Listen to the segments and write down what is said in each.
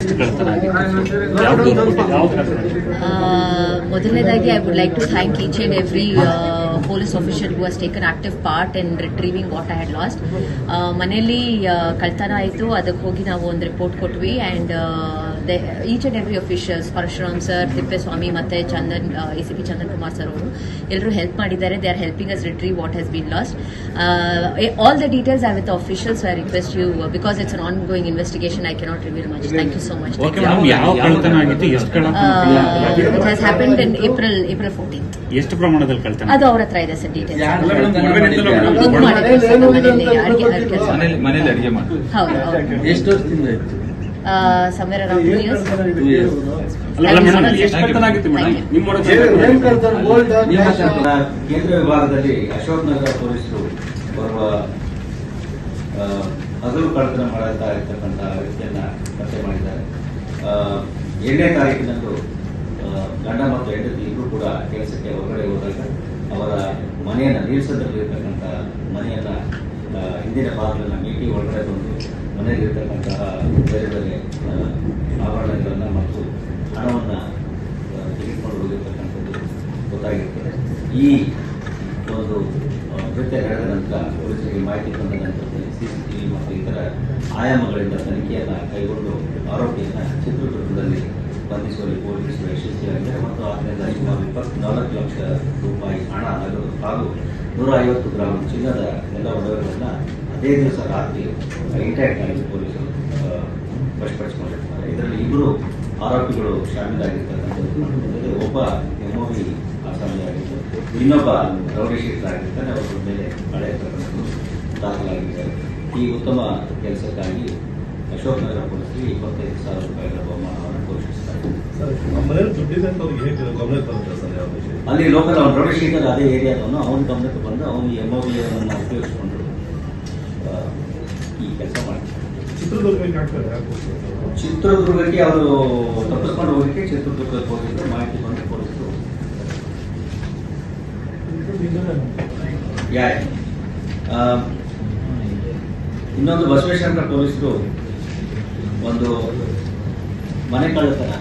Uh, Modernly, I would like to thank each and every uh, police officer who taken active part in retrieving what I had lost ಮನೆಯಲ್ಲಿ uh, ಕಳ್ತನ ಆಯಿತು ಅದಕ್ಕೆ ಹೋಗಿ ನಾವು ಒಂದು report ಕೊಟ್ವಿ and each and every officials Parashuram sir Tippeswamy ಮತ್ತೆ Chandan A C P Chandan Kumar sir ಅವರು ಎಲ್ಲರೂ ಹೆಲ್ಪ್ ಮಾಡಿದ್ದಾರೆ they are helping us retrieve what has been lost all the details are with officials I request you because it's on going investigation I cannot reveal much thank you so much it has happen in April April fourteen ಎಷ್ಟು ಪ್ರಮಾಣದಲ್ಲಿ ಅದು ಅವರ ಹತ್ರ ಇದೆ sir details ಕೇಂದ್ರ ವಿಭಾಗದಲ್ಲಿ ಅಶೋಕ್ ನಗರ ಪೊಲೀಸರು ಬರುವ ಹಗಲು ಕಳತನ ಮಾಡುತ್ತಾ ಇರ್ತಕ್ಕಂಥ ವ್ಯಕ್ತಿಯನ್ನ ಪತ್ತೆ ಮಾಡಿದ್ದಾರೆ ಎರಡನೇ ತಾರೀಕಿನಂದು ಗಂಡ ಮತ್ತು ಹೆಂಡತಿ ಇಬ್ಬರು ಕೂಡ ಕೆಲಸಕ್ಕೆ ಹೊರಗಡೆ ಹೋದಾಗ ಅವರ ಮನೆಯನ್ನು ನೀರಿಸದಲ್ಲಿರ್ತಕ್ಕಂಥ ಮನೆಯನ್ನು ಹಿಂದಿನ ಭಾಗಗಳನ್ನು ಮೀಟಿ ಒಳಗಡೆ ಬಂದು ಮನೆಯಲ್ಲಿರ್ತಕ್ಕಂತಹ ಬೇರೆ ಬೇರೆ ಆಭರಣಗಳನ್ನು ಮತ್ತು ಹಣವನ್ನು ತೆಗೆದುಕೊಂಡು ಹೋಗಿರ್ತಕ್ಕಂಥದ್ದು ಗೊತ್ತಾಗಿರ್ತದೆ ಈ ಒಂದು ಕೃತ್ಯ ನಡೆದ ನಂತರ ಪೊಲೀಸರಿಗೆ ಮಾಹಿತಿ ಬಂದ ನಂತರ ಸಿ ಸಿ ಟಿವಿ ಮತ್ತು ಇತರ ಆಯಾಮಗಳಿಂದ ತನಿಖೆಯನ್ನು ಕೈಗೊಂಡು ಆರೋಪಿಯನ್ನು ಚಿತ್ರದುರ್ಗದಲ್ಲಿ ಸ್ಪಂದಿಸುವಲ್ಲಿ ಪೊಲೀಸರು ಯಶಸ್ವಿಯಾಗಿದೆ ಮತ್ತು ಆದ್ದರಿಂದ ಸುಮಾರು ಇಪ್ಪತ್ನಾಲ್ಕು ಲಕ್ಷ ರೂಪಾಯಿ ಹಣ ನಗದು ಹಾಗೂ ನೂರ ಐವತ್ತು ಗ್ರಾಂ ಚಿನ್ನದ ಎಲ್ಲ ಒಡವೆಗಳನ್ನು ಅದೇ ದಿವಸ ರಾತ್ರಿ ಆಗಿ ಪೊಲೀಸರು ವಶಪಡಿಸಿಕೊಂಡಿರ್ತಾರೆ ಇದರಲ್ಲಿ ಇಬ್ಬರು ಆರೋಪಿಗಳು ಶಾಮೀಲಾಗಿರ್ತಕ್ಕಂಥದ್ದು ಒಬ್ಬ ಆ ಆಸಾಮಿಯಾಗಿದ್ದು ಇನ್ನೊಬ್ಬ ರೌಡಿ ಆಗಿರ್ತಾನೆ ಅವರ ಮೇಲೆ ಹಳೆ ಪ್ರಕರಣಗಳು ದಾಖಲಾಗಿದ್ದಾರೆ ಈ ಉತ್ತಮ ಕೆಲಸಕ್ಕಾಗಿ ಅಶೋಕ್ ನಗರ ಪೊಲೀಸರಿಗೆ ಇಪ್ಪತ್ತೈದು ಸಾವಿರ ರೂಪಾಯಿಗಳ ಬಹುಮಾನವನ್ನು ಘೋಷಿಸ್ತಾರೆ ಅಲ್ಲಿ ಲೋಕಲ್ ಅವನು ಪ್ರವೇಶಿಕಲ್ ಅದೇ ಏರಿಯಾದವನು ಅವನ ಗಮನಕ್ಕೆ ಬಂದು ಅವನು ಎಮ್ ಒ ಬಿಯನ್ನು ಉಪಯೋಗಿಸಿಕೊಂಡು ಈ ಕೆಲಸ ಮಾಡ್ತಾರೆ ಚಿತ್ರದುರ್ಗಕ್ಕೆ ಅವರು ತಪ್ಪಿಸ್ಕೊಂಡು ಹೋಗಿ ಚಿತ್ರದುರ್ಗಕ್ಕೆ ಹೋಗಿದ್ರು ಮಾಹಿತಿ ಬಂದು ಪೊಲೀಸರು ಯಾರು ಇನ್ನೊಂದು ಬಸವೇಶ್ವರ ಪೊಲೀಸರು ಒಂದು ಮನೆ ಕಳ್ಳತನ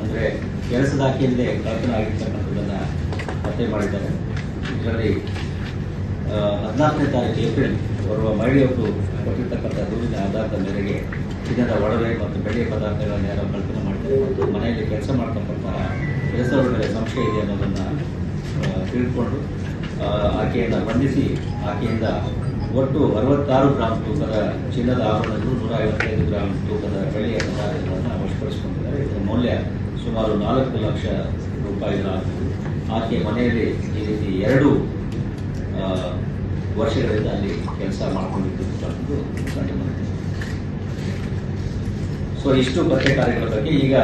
ಅಂದರೆ ಕೆಲಸದ ಹಾಕಿಲ್ಲದೆ ಕಳ್ಳತನ ಆಗಿರ್ತಕ್ಕಂಥದ್ದನ್ನು ಪತ್ತೆ ಮಾಡಿದ್ದಾರೆ ಇದರಲ್ಲಿ ಹದಿನಾಲ್ಕನೇ ತಾರೀಕು ಏಪ್ರಿಲ್ ಓರ್ವ ಮಹಿಳೆಯವರು ಕೊಟ್ಟಿರ್ತಕ್ಕಂಥ ದೂರಿನ ಆಧಾರದ ಮೇರೆಗೆ ಚಿನ್ನದ ಒಡವೆ ಮತ್ತು ಬೆಳ್ಳಿಯ ಪದಾರ್ಥಗಳನ್ನು ಯಾರೋ ಕಲ್ಪನೆ ಮಾಡ್ತಾರೆ ಮತ್ತು ಮನೆಯಲ್ಲಿ ಕೆಲಸ ಮಾಡ್ತಕ್ಕಂಥ ಕೆಲಸದ ಮೇಲೆ ಸಂಶಯ ಇದೆ ಅನ್ನೋದನ್ನು ತಿಳ್ಕೊಂಡು ಆಕೆಯನ್ನು ಬಂಧಿಸಿ ಆಕೆಯಿಂದ ಒಟ್ಟು ಅರವತ್ತಾರು ಗ್ರಾಮ್ ತೂಕದ ಚಿನ್ನದ ಆಭರಣಗಳು ನೂರ ಐವತ್ತೈದು ಗ್ರಾಮ್ ತೂಕದ ಬೆಳೆಯ ಪದಾರ್ಥಗಳನ್ನು ವಶಪಡಿಸಿಕೊಂಡಿದ್ದಾರೆ ಇದರ ಮೌಲ್ಯ ಸುಮಾರು ನಾಲ್ಕು ಲಕ್ಷ ರೂಪಾಯಿಗಳಾಗುವುದು ಆಕೆ ಮನೆಯಲ್ಲಿ ಈ ರೀತಿ ಎರಡು ವರ್ಷಗಳಿಂದ ಅಲ್ಲಿ ಕೆಲಸ ಮಾಡಿಕೊಂಡಿದ್ದು ಸೊ ಇಷ್ಟು ಪತ್ತೆ ಕಾರ್ಯಗಳ ಬಗ್ಗೆ ಈಗ